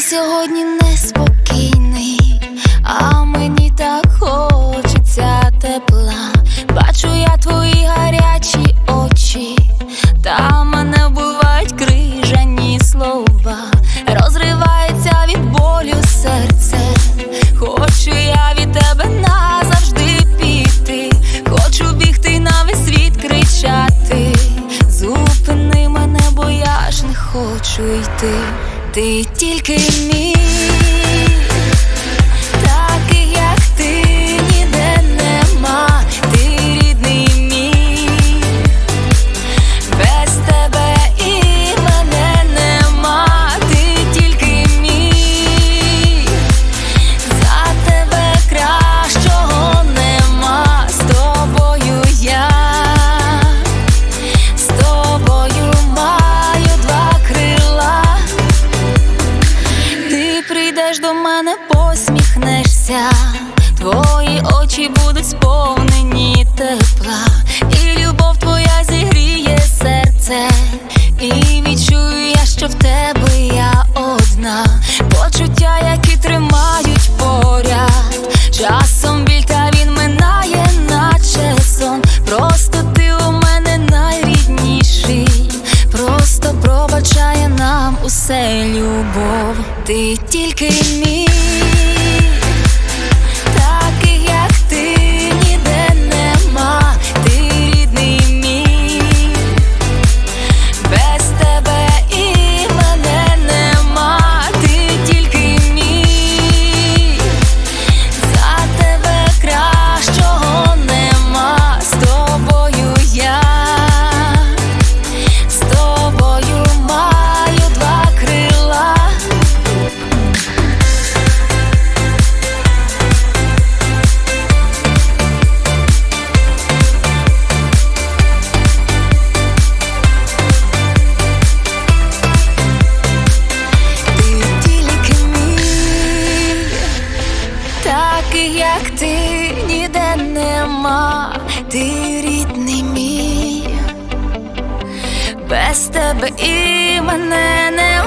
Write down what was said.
сьогодні неспокійний, а мені так хочеться тепла. Бачу я твої гарячі очі, та мене вбивають крижані слова, розривається від болю серце. Хочу я від тебе назавжди піти, хочу бігти на весь світ кричати. Зупини мене, бо я ж не хочу йти. Ти тільки мій, прийдеш до мене, посміхнешся, твої очі будуть сповнені тепла, усе любов. Ти тільки мій, таких як ти ніде нема, ти рідний мій, без тебе і мене нема.